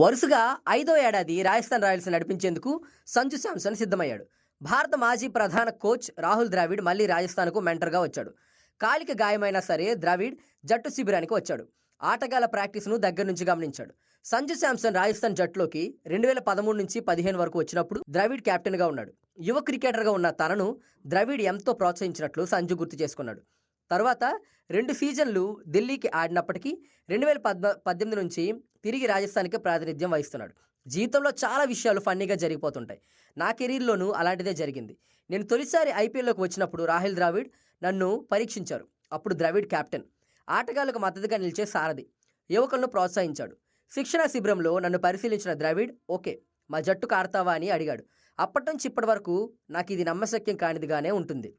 వరుసగా ఐదో ఏడాది రాజస్థాన్ రాయల్స్ నడిపించేందుకు సంజు శాంసన్ సిద్ధమయ్యాడు. భారత మాజీ ప్రధాన కోచ్ రాహుల్ ద్రావిడ్ మళ్ళీ రాజస్థాన్కు మెంటర్గా వచ్చాడు. కాలికి గాయమైనా సరే ద్రావిడ్ జట్టు శిబిరానికి వచ్చాడు. ఆటగాళ్ళ ప్రాక్టీస్ను దగ్గర నుంచి గమనించాడు. సంజు శాంసన్ రాజస్థాన్ జట్టులోకి రెండు వేల పదమూడు నుంచి పదిహేను వరకు వచ్చినప్పుడు ద్రవిడ్ కెప్టెన్గా ఉన్నాడు. యువ క్రికెటర్గా ఉన్న తనను ద్రవిడ్ ఎంతో ప్రోత్సహించినట్లు సంజు గుర్తు చేసుకున్నాడు. తర్వాత రెండు సీజన్లు ఢిల్లీకి ఆడినప్పటికీ రెండు వేల పద్మ పద్దెనిమిది నుంచి తిరిగి రాజస్థాన్కి ప్రాతినిధ్యం వహిస్తున్నాడు. జీవితంలో చాలా విషయాలు ఫన్నీగా జరిగిపోతుంటాయి. నా కెరీర్లోనూ అలాంటిదే జరిగింది. నేను తొలిసారి ఐపీఎల్లోకి వచ్చినప్పుడు రాహుల్ ద్రావిడ్ నన్ను పరీక్షించారు. అప్పుడు ద్రవిడ్ కెప్టెన్ ఆటగాళ్ళకు మద్దతుగా నిలిచే సారథి. యువకులను ప్రోత్సహించాడు. శిక్షణ శిబిరంలో నన్ను పరిశీలించిన ద్రవిడ్ ఓకే మా జట్టు కారుతావా అని అడిగాడు. అప్పటి నుంచి ఇప్పటి వరకు నాకు ఇది నమ్మశక్యం కానిదిగానే ఉంటుంది.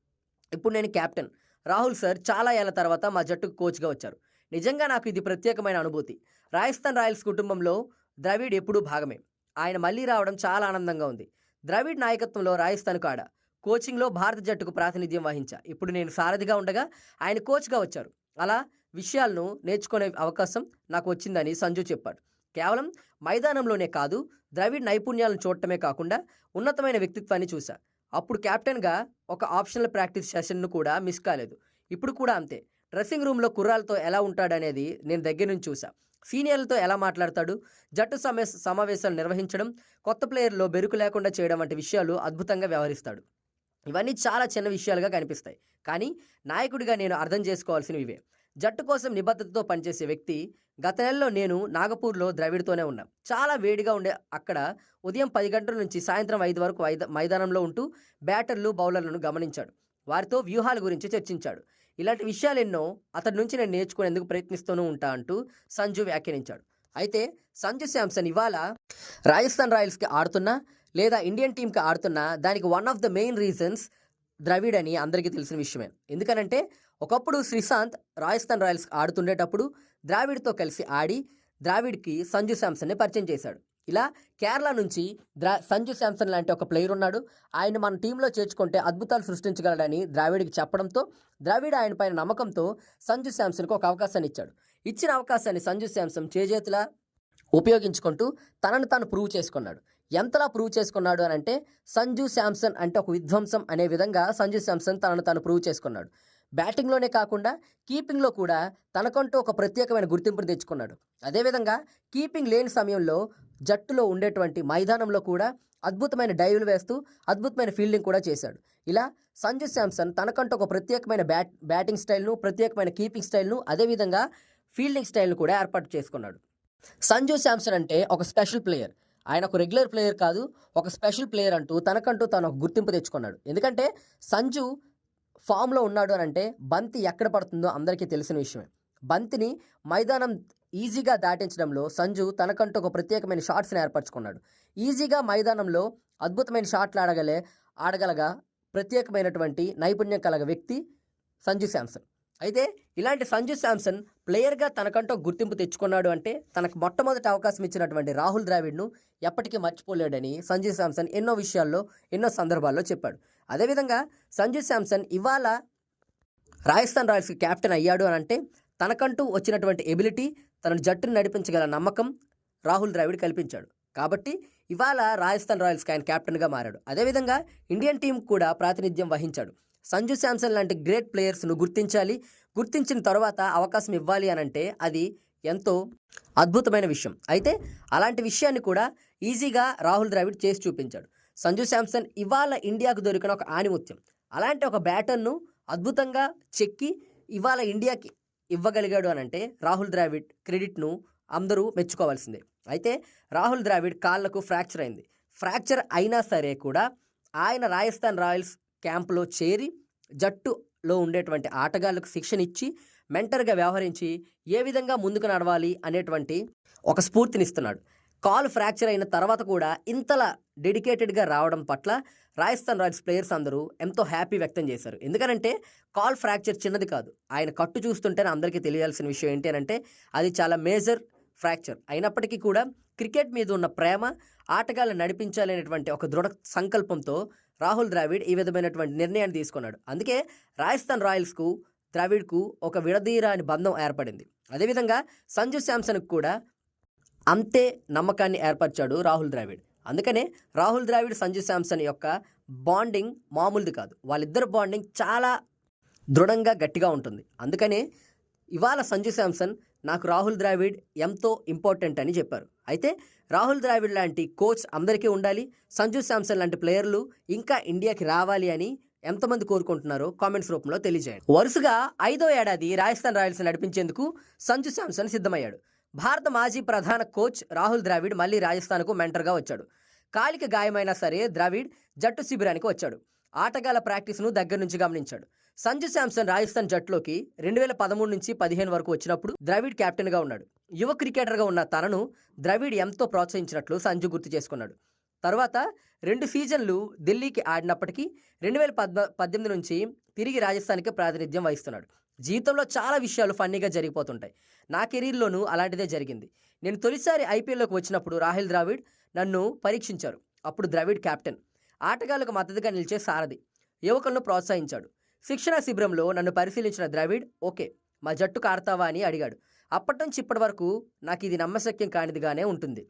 ఇప్పుడు నేను కెప్టెన్ రాహుల్ సార్ చాలా ఏళ్ళ తర్వాత మా జట్టుకు కోచ్గా వచ్చారు. నిజంగా నాకు ఇది ప్రత్యేకమైన అనుభూతి. రాజస్థాన్ రాయల్స్ కుటుంబంలో ద్రవిడ్ ఎప్పుడూ భాగమే. ఆయన మళ్ళీ రావడం చాలా ఆనందంగా ఉంది. ద్రవిడ్ నాయకత్వంలో రాజస్థాన్కు ఆడ. కోచింగ్లో భారత జట్టుకు ప్రాతినిధ్యం వహించా. ఇప్పుడు నేను సారథిగా ఉండగా ఆయన కోచ్గా వచ్చారు. అలా విషయాలను నేర్చుకునే అవకాశం నాకు వచ్చిందని సంజు చెప్పాడు. కేవలం మైదానంలోనే కాదు ద్రవిడ్ నైపుణ్యాలను చూడటమే కాకుండా ఉన్నతమైన వ్యక్తిత్వాన్ని చూశా. అప్పుడు కెప్టెన్గా ఒక ఆప్షనల్ ప్రాక్టీస్ సెషన్ను కూడా మిస్ కాలేదు. ఇప్పుడు కూడా అంతే. డ్రెస్సింగ్ రూమ్లో కుర్రాలతో ఎలా ఉంటాడనేది నేను దగ్గర నుంచి చూసా. సీనియర్లతో ఎలా మాట్లాడతాడు? జట్టు సమే సమావేశాలు నిర్వహించడం కొత్త ప్లేయర్లో బెరుకు లేకుండా చేయడం వంటి విషయాలు అద్భుతంగా వ్యవహరిస్తాడు. ఇవన్నీ చాలా చిన్న విషయాలుగా కనిపిస్తాయి. కానీ నాయకుడిగా నేను అర్థం చేసుకోవాల్సినవి ఇవే. జట్టు కోసం నిబద్ధతతో పనిచేసే వ్యక్తి గత నెలలో నేను నాగపూర్లో ద్రవిడ్తోనే ఉన్నా. చాలా వేడిగా ఉండే అక్కడ ఉదయం పది గంటల నుంచి సాయంత్రం ఐదు వరకు మైదానంలో ఉంటూ బ్యాటర్లు బౌలర్లను గమనించాడు. వారితో వ్యూహాల గురించి చర్చించాడు. ఇలాంటి విషయాలెన్నో అతడి నుంచి నేను నేర్చుకునేందుకు ప్రయత్నిస్తూనే ఉంటా అంటూ సంజు వ్యాఖ్యానించాడు. అయితే సంజు శాంసన్ ఇవాళ రాజస్థాన్ రాయల్స్కి ఆడుతున్నా లేదా ఇండియన్ టీంకి ఆడుతున్నా దానికి one of the main reasons Dravid అని అందరికీ తెలిసిన విషయమే. ఎందుకనంటే ఒకప్పుడు శ్రీశాంత్ రాజస్థాన్ రాయల్స్ ఆడుతుండేటప్పుడు ద్రావిడ్తో కలిసి ఆడి ద్రావిడ్కి సంజు శాంసన్ని పరిచయం చేశాడు. ఇలా కేరళ నుంచి ద్రా సంజు శాంసన్ లాంటి ఒక ప్లేయర్ ఉన్నాడు. ఆయన మన టీంలో చేర్చుకుంటే అద్భుతాలు సృష్టించగలడని ద్రావిడ్కి చెప్పడంతో ద్రావిడ్ ఆయన పైన నమ్మకంతో సంజు శాంసన్కు ఒక అవకాశాన్ని ఇచ్చాడు. ఇచ్చిన అవకాశాన్ని సంజు శాంసన్ చేజేతులా ఉపయోగించుకుంటూ తనను తాను ప్రూవ్ చేసుకున్నాడు. ఎంతలా ప్రూవ్ చేసుకున్నాడు అని అంటే సంజు శాంసన్ అంటే ఒక విధ్వంసం అనే విధంగా సంజు శాంసన్ తనను తాను ప్రూవ్ చేసుకున్నాడు. బ్యాటింగ్లోనే కాకుండా కీపింగ్లో కూడా తనకంటూ ఒక ప్రత్యేకమైన గుర్తింపును తెచ్చుకున్నాడు. అదేవిధంగా కీపింగ్ లేని సమయంలో జట్టులో ఉండేటువంటి మైదానంలో కూడా అద్భుతమైన డైవ్లు వేస్తూ అద్భుతమైన ఫీల్డింగ్ కూడా చేశాడు. ఇలా సంజు శాంసన్ తనకంటూ ఒక ప్రత్యేకమైన బ్యాట్ బ్యాటింగ్ స్టైల్ను ప్రత్యేకమైన కీపింగ్ స్టైల్ను అదేవిధంగా ఫీల్డింగ్ స్టైల్ను కూడా ఏర్పాటు చేసుకున్నాడు. సంజు శాంసన్ అంటే ఒక స్పెషల్ ప్లేయర్. ఆయన ఒక రెగ్యులర్ ప్లేయర్ కాదు ఒక స్పెషల్ ప్లేయర్ అంటూ తనకంటూ తను ఒక గుర్తింపు తెచ్చుకున్నాడు. ఎందుకంటే సంజు ఫామ్లో ఉన్నాడు అని అంటే బంతి ఎక్కడ పడుతుందో అందరికీ తెలిసిన విషయమే. బంతిని మైదానం ఈజీగా దాటించడంలో సంజు తనకంటూ ఒక ప్రత్యేకమైన షాట్స్ని ఏర్పరచుకున్నాడు. ఈజీగా మైదానంలో అద్భుతమైన షాట్లు ఆడగలే ఆడగలగా ప్రత్యేకమైనటువంటి నైపుణ్యం కలగ వ్యక్తి సంజు శాంసన్. అయితే ఇలాంటి సంజు శాంసన్ ప్లేయర్గా తనకంటూ గుర్తింపు తెచ్చుకున్నాడు అంటే తనకు మొట్టమొదటి అవకాశం ఇచ్చినటువంటి రాహుల్ ద్రావిడ్ను ఎప్పటికీ మర్చిపోలేడని సంజు శాంసన్ ఎన్నో విషయాల్లో ఎన్నో సందర్భాల్లో చెప్పాడు. అదేవిధంగా సంజు శాంసన్ ఇవాళ రాజస్థాన్ రాయల్స్కి క్యాప్టెన్ అయ్యాడు అని అంటే తనకంటూ వచ్చినటువంటి ఎబిలిటీ తన జట్టును నడిపించగల నమ్మకం రాహుల్ ద్రావిడ్ కల్పించాడు. కాబట్టి ఇవాళ రాజస్థాన్ రాయల్స్కి ఆయన కెప్టెన్గా మారాడు. అదేవిధంగా ఇండియన్ టీం కూడా ప్రాతినిధ్యం వహించాడు. సంజు శాంసన్ లాంటి గ్రేట్ ప్లేయర్స్ను గుర్తించాలి. గుర్తించిన తర్వాత అవకాశం ఇవ్వాలి అని అంటే అది ఎంతో అద్భుతమైన విషయం. అయితే అలాంటి విషయాన్ని కూడా ఈజీగా రాహుల్ ద్రావిడ్ చేసి చూపించాడు. సంజు శాంసన్ ఇవాళ ఇండియాకు దొరికిన ఒక ఆణిముత్యం. అలాంటి ఒక బ్యాటర్ను అద్భుతంగా చెక్కి ఇవాళ ఇండియాకి ఇవ్వగలిగాడు అని అంటే రాహుల్ ద్రావిడ్ క్రెడిట్ను అందరూ మెచ్చుకోవాల్సిందే. అయితే రాహుల్ ద్రావిడ్ కాళ్ళకు ఫ్రాక్చర్ అయింది. ఫ్రాక్చర్ అయినా సరే కూడా ఆయన రాజస్థాన్ రాయల్స్ క్యాంపులో చేరి జట్టులో ఉండేటువంటి ఆటగాళ్ళకు శిక్షణ ఇచ్చి మెంటర్గా వ్యవహరించి ఏ విధంగా ముందుకు నడవాలి అనేటువంటి ఒక స్ఫూర్తినిస్తున్నాడు. కాల్ ఫ్రాక్చర్ అయిన తర్వాత కూడా ఇంతలా డెడికేటెడ్గా రావడం పట్ల రాజస్థాన్ రాయల్స్ ప్లేయర్స్ అందరూ ఎంతో హ్యాపీ వ్యక్తం చేశారు. ఎందుకనంటే కాల్ ఫ్రాక్చర్ చిన్నది కాదు. ఆయన కట్టు చూస్తుంటేనే అందరికీ తెలియాల్సిన విషయం ఏంటి అంటే అది చాలా మేజర్ ఫ్రాక్చర్. అయినప్పటికీ కూడా క్రికెట్ మీద ఉన్న ప్రేమ ఆటగాళ్ళు నడిపించాలనేటువంటి ఒక దృఢ సంకల్పంతో రాహుల్ ద్రావిడ్ ఈ విధమైనటువంటి నిర్ణయాన్ని తీసుకున్నాడు. అందుకే రాజస్థాన్ రాయల్స్కు ద్రావిడ్కు ఒక విడదీరాని బంధం ఏర్పడింది. అదేవిధంగా సంజు శాంసన్కు కూడా అంతే నమ్మకాన్ని ఏర్పరిచాడు రాహుల్ ద్రావిడ్. అందుకనే రాహుల్ ద్రావిడ్ సంజు శాంసన్ యొక్క బాండింగ్ మామూలుది కాదు. వాళ్ళిద్దరు బాండింగ్ చాలా దృఢంగా గట్టిగా ఉంటుంది. అందుకనే ఇవాళ సంజు శాంసన్ నాకు రాహుల్ ద్రావిడ్ ఎంతో ఇంపార్టెంట్ అని చెప్పారు. అయితే రాహుల్ ద్రావిడ్ లాంటి కోచ్ అందరికీ ఉండాలి. సంజు శాంసన్ లాంటి ప్లేయర్లు ఇంకా ఇండియాకి రావాలి అని ఎంతమంది కోరుకుంటున్నారో కామెంట్స్ రూపంలో తెలియజేయండి. వరుసగా ఐదో ఏడాది రాజస్థాన్ రాయల్స్ నడిపించేందుకు సంజు శాంసన్ సిద్ధమయ్యాడు. భారత మాజీ ప్రధాన కోచ్ రాహుల్ ద్రావిడ్ మళ్ళీ రాజస్థాన్కు మెంటర్గా వచ్చాడు. కాలికి గాయమైనా సరే ద్రావిడ్ జట్టు శిబిరానికి వచ్చాడు. ఆటగాళ్ళ ప్రాక్టీస్ను దగ్గర నుంచి గమనించాడు. సంజు శాంసన్ రాజస్థాన్ జట్టులోకి రెండు వేల పదమూడు నుంచి పదిహేను వరకు వచ్చినప్పుడు ద్రవిడ్ కెప్టెన్గా ఉన్నాడు. యువ క్రికెటర్గా ఉన్న తనను ద్రవిడ్ ఎంతో ప్రోత్సహించినట్లు సంజు గుర్తు చేసుకున్నాడు. తర్వాత రెండు సీజన్లు ఢిల్లీకి ఆడినప్పటికీ రెండు వేల పద్మ పద్దెనిమిది నుంచి తిరిగి రాజస్థాన్కి ప్రాతినిధ్యం వహిస్తున్నాడు. జీవితంలో చాలా విషయాలు ఫన్నీగా జరిగిపోతుంటాయి. నా కెరీర్లోనూ అలాంటిదే జరిగింది. నేను తొలిసారి ఐపీఎల్లోకి వచ్చినప్పుడు రాహుల్ ద్రావిడ్ నన్ను పరీక్షించారు. అప్పుడు ద్రవిడ్ కెప్టెన్ ఆటగాళ్ళకు మద్దతుగా నిలిచే సారథి. యువకులను ప్రోత్సహించాడు. శిక్షణ శిబిరంలో నన్ను పరిశీలించిన ద్రవిడ్ ఓకే మా జట్టు కారుతావా అని అడిగాడు. అప్పటి నుంచి ఇప్పటి వరకు నాకు ఇది నమ్మశక్యం కానిదిగానే ఉంటుంది.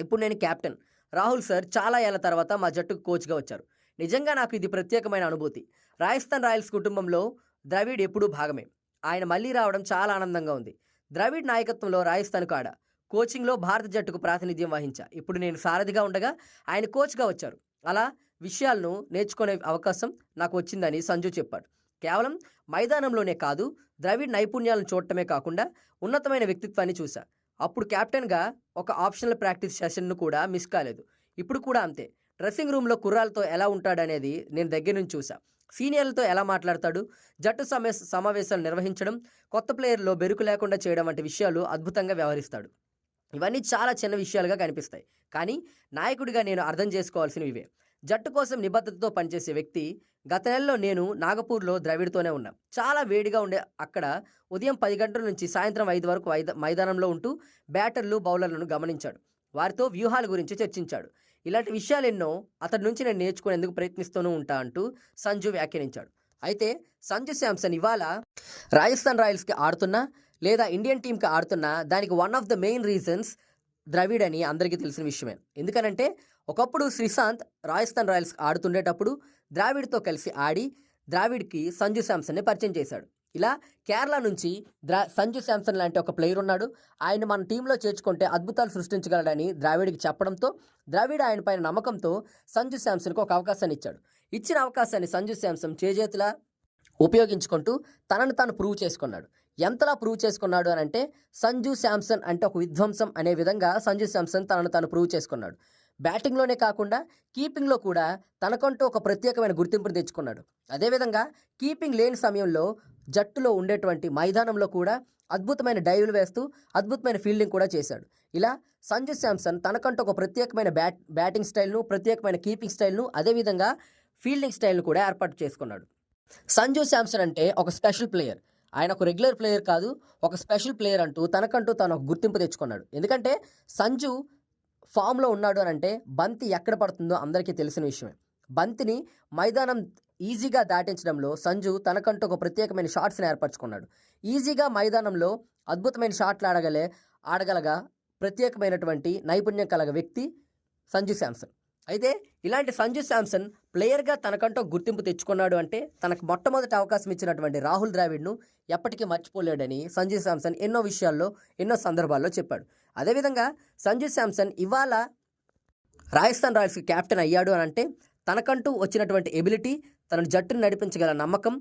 ఇప్పుడు నేను కెప్టెన్ రాహుల్ సార్ చాలా ఏళ్ళ తర్వాత మా జట్టుకు కోచ్గా వచ్చారు. నిజంగా నాకు ఇది ప్రత్యేకమైన అనుభూతి. రాజస్థాన్ రాయల్స్ కుటుంబంలో ద్రవిడ్ ఎప్పుడూ భాగమే. ఆయన మళ్ళీ రావడం చాలా ఆనందంగా ఉంది. ద్రవిడ్ నాయకత్వంలో రాజస్థాన్ కాడ కోచింగ్లో భారత జట్టుకు ప్రాతినిధ్యం వహించా. ఇప్పుడు నేను సారథిగా ఉండగా ఆయన కోచ్గా వచ్చారు. అలా విషయాలను నేర్చుకునే అవకాశం నాకు వచ్చిందని సంజు చెప్పాడు. కేవలం మైదానంలోనే కాదు ద్రవిడ్ నైపుణ్యాలను చూడటమే కాకుండా ఉన్నతమైన వ్యక్తిత్వాన్ని చూశా అప్పుడు కెప్టెన్గా ఒక ఆప్షనల్ ప్రాక్టీస్ సెషన్ను కూడా మిస్ కాలేదు. ఇప్పుడు కూడా అంతే. డ్రెస్సింగ్ రూమ్లో కుర్రాలతో ఎలా ఉంటాడనేది నేను దగ్గర నుంచి చూసా సీనియర్లతో ఎలా మాట్లాడతాడు జట్టు సమయ సమావేశాలు నిర్వహించడం కొత్త ప్లేయర్లో బెరుకు లేకుండా చేయడం వంటి విషయాలు అద్భుతంగా వ్యవహరిస్తాడు. ఇవన్నీ చాలా చిన్న విషయాలుగా కనిపిస్తాయి. కానీ నాయకుడిగా నేను అర్థం చేసుకోవాల్సినవి ఇవే. జట్టు కోసం నిబద్ధతతో పనిచేసే వ్యక్తి గత నెలలో నేను నాగపూర్లో ద్రవిడ్తోనే ఉన్నా. చాలా వేడిగా ఉండే అక్కడ ఉదయం పది గంటల నుంచి సాయంత్రం ఐదు వరకు మైదానంలో ఉంటూ బ్యాటర్లు బౌలర్లను గమనించాడు. వారితో వ్యూహాల గురించి చర్చించాడు. ఇలాంటి విషయాలు ఎన్నో అతడి నుంచి నేను నేర్చుకునేందుకు ప్రయత్నిస్తూనే ఉంటా అంటూ సంజు వ్యాఖ్యానించాడు. అయితే సంజు శాంసన్ ఇవాళ రాజస్థాన్ రాయల్స్కి ఆడుతున్నా లేదా ఇండియన్ టీంకి ఆడుతున్నా దానికి one of the main reasons Dravid అని అందరికీ తెలిసిన విషయమే. ఎందుకనంటే ఒకప్పుడు శ్రీశాంత్ రాజస్థాన్ రాయల్స్ ఆడుతుండేటప్పుడు ద్రావిడ్తో కలిసి ఆడి ద్రావిడ్కి సంజు శాంసన్ని పరిచయం చేశాడు. ఇలా కేరళ నుంచి ద్రా సంజు శాంసన్ లాంటి ఒక ప్లేయర్ ఉన్నాడు. ఆయన మన టీంలో చేర్చుకుంటే అద్భుతాలు సృష్టించగలడని ద్రావిడ్కి చెప్పడంతో ద్రావిడ్ ఆయన పైన నమ్మకంతో సంజు శాంసన్కు ఒక అవకాశాన్ని ఇచ్చాడు. ఇచ్చిన అవకాశాన్ని సంజు శాంసన్ చేజేతులా ఉపయోగించుకుంటూ తనను తాను ప్రూవ్ చేసుకున్నాడు. ఎంతలా ప్రూవ్ చేసుకున్నాడు అని అంటే సంజు శాంసన్ అంటే ఒక విధ్వంసం అనే విధంగా సంజు శాంసన్ తనను తాను ప్రూవ్ చేసుకున్నాడు. బ్యాటింగ్లోనే కాకుండా కీపింగ్లో కూడా తనకంటూ ఒక ప్రత్యేకమైన గుర్తింపును తెచ్చుకున్నాడు. అదేవిధంగా కీపింగ్ లేని సమయంలో జట్టులో ఉండేటువంటి మైదానంలో కూడా అద్భుతమైన డైవ్లు వేస్తూ అద్భుతమైన ఫీల్డింగ్ కూడా చేశాడు. ఇలా సంజు శాంసన్ తనకంటూ ఒక ప్రత్యేకమైన బ్యాట్ బ్యాటింగ్ స్టైల్ను ప్రత్యేకమైన కీపింగ్ స్టైల్ను అదేవిధంగా ఫీల్డింగ్ స్టైల్ను కూడా ఏర్పాటు చేసుకున్నాడు. సంజు శాంసన్ అంటే ఒక స్పెషల్ ప్లేయర్. ఆయన ఒక రెగ్యులర్ ప్లేయర్ కాదు ఒక స్పెషల్ ప్లేయర్ అంటూ తనకంటూ తను ఒక గుర్తింపు తెచ్చుకున్నాడు. ఎందుకంటే సంజు ఫామ్లో ఉన్నాడు అని అంటే బంతి ఎక్కడ పడుతుందో అందరికీ తెలిసిన విషయమే. బంతిని మైదానం ఈజీగా దాటించడంలో సంజు తనకంటూ ఒక ప్రత్యేకమైన షాట్స్ని ఏర్పరచుకున్నాడు. ఈజీగా మైదానంలో అద్భుతమైన షాట్లు ఆడగలే ఆడగలగా ప్రత్యేకమైనటువంటి నైపుణ్యం కలగ వ్యక్తి సంజు శాంసన్. అయితే ఇలాంటి సంజు శాంసన్ ప్లేయర్గా తనకంటూ గుర్తింపు తెచ్చుకున్నాడు అంటే తనకు మొట్టమొదటి అవకాశం ఇచ్చినటువంటి రాహుల్ ద్రావిడ్ను ఎప్పటికీ మర్చిపోలేడని సంజు శాంసన్ ఎన్నో విషయాల్లో ఎన్నో సందర్భాల్లో చెప్పాడు. అదేవిధంగా సంజు శాంసన్ ఇవాళ రాజస్థాన్ రాయల్స్కి క్యాప్టెన్ అయ్యాడు అని అంటే తనకంటూ వచ్చినటువంటి ఎబిలిటీ తన జట్టును నడిపించగల నమ్మకం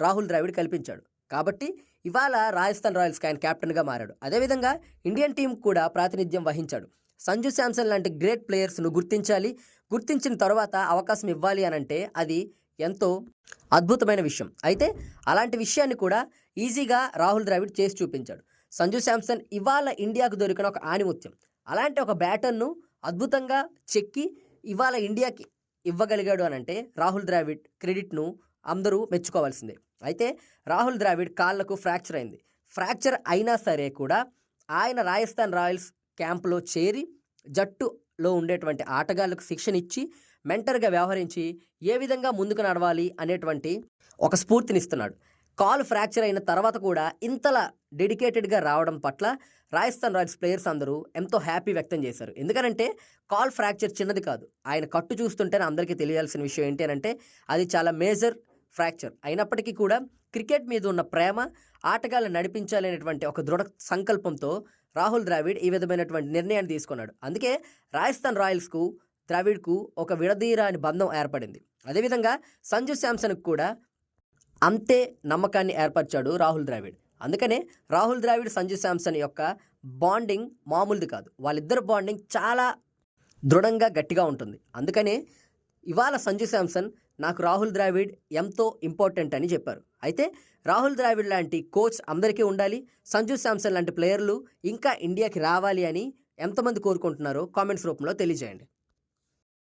రాహుల్ ద్రావిడ్ కల్పించాడు. కాబట్టి ఇవాళ రాజస్థాన్ రాయల్స్కి ఆయన క్యాప్టెన్గా మారాడు. అదేవిధంగా ఇండియన్ టీం కూడా ప్రాతినిధ్యం వహించాడు. సంజు శాంసన్ లాంటి గ్రేట్ ప్లేయర్స్ను గుర్తించాలి. గుర్తించిన తర్వాత అవకాశం ఇవ్వాలి అని అంటే అది ఎంతో అద్భుతమైన విషయం. అయితే అలాంటి విషయాన్ని కూడా ఈజీగా రాహుల్ ద్రావిడ్ చేసి చూపించాడు. సంజు శాంసన్ ఇవాళ ఇండియాకు దొరికిన ఒక ఆణిముత్యం. అలాంటి ఒక బ్యాటర్ను అద్భుతంగా చెక్కి ఇవాళ ఇండియాకి ఇవ్వగలిగాడు అని అంటే రాహుల్ ద్రావిడ్ క్రెడిట్ను అందరూ మెచ్చుకోవాల్సిందే. అయితే రాహుల్ ద్రావిడ్ కాళ్ళకు ఫ్రాక్చర్ అయింది. ఫ్రాక్చర్ అయినా సరే కూడా ఆయన రాజస్థాన్ రాయల్స్ క్యాంపులో చేరి జట్టులో ఉండేటువంటి ఆటగాళ్ళకు శిక్షణ ఇచ్చి మెంటర్గా వ్యవహరించి ఏ విధంగా ముందుకు నడవాలి అనేటువంటి ఒక స్ఫూర్తినిస్తున్నాడు. కాలు ఫ్రాక్చర్ అయిన తర్వాత కూడా ఇంతలా డెడికేటెడ్గా రావడం పట్ల రాజస్థాన్ రాయల్స్ ప్లేయర్స్ అందరూ ఎంతో హ్యాపీ వ్యక్తం చేశారు. ఎందుకనంటే కాల్ ఫ్రాక్చర్ చిన్నది కాదు. ఆయన కట్టు చూస్తుంటేనే అందరికీ తెలియాల్సిన విషయం ఏంటి అని అంటే అది చాలా మేజర్ ఫ్రాక్చర్. అయినప్పటికీ కూడా క్రికెట్ మీద ఉన్న ప్రేమ ఆటగాళ్ళు నడిపించాలనేటువంటి ఒక దృఢ సంకల్పంతో రాహుల్ ద్రావిడ్ ఈ విధమైనటువంటి నిర్ణయాన్ని తీసుకున్నాడు. అందుకే రాజస్థాన్ రాయల్స్కు ద్రావిడ్కు ఒక విడదీరాని బంధం ఏర్పడింది. అదేవిధంగా సంజు శాంసన్కు కూడా అంతే నమ్మకాన్ని ఏర్పరిచాడు రాహుల్ ద్రావిడ్. అందుకనే రాహుల్ ద్రావిడ్ సంజు శాంసన్ యొక్క బాండింగ్ మామూలుది కాదు. వాళ్ళిద్దరు బాండింగ్ చాలా దృఢంగా గట్టిగా ఉంటుంది. అందుకనే ఇవాళ సంజు శాంసన్ నాకు రాహుల్ ద్రావిడ్ ఎంతో ఇంపార్టెంట్ అని చెప్పారు. అయితే రాహుల్ ద్రావిడ్ లాంటి కోచ్ అందరికీ ఉండాలి సంజు శాంసన్ లాంటి ప్లేయర్లు ఇంకా ఇండియాకి రావాలి అని ఎంతమంది కోరుకుంటున్నారో కామెంట్స్ రూపంలో తెలియజేయండి.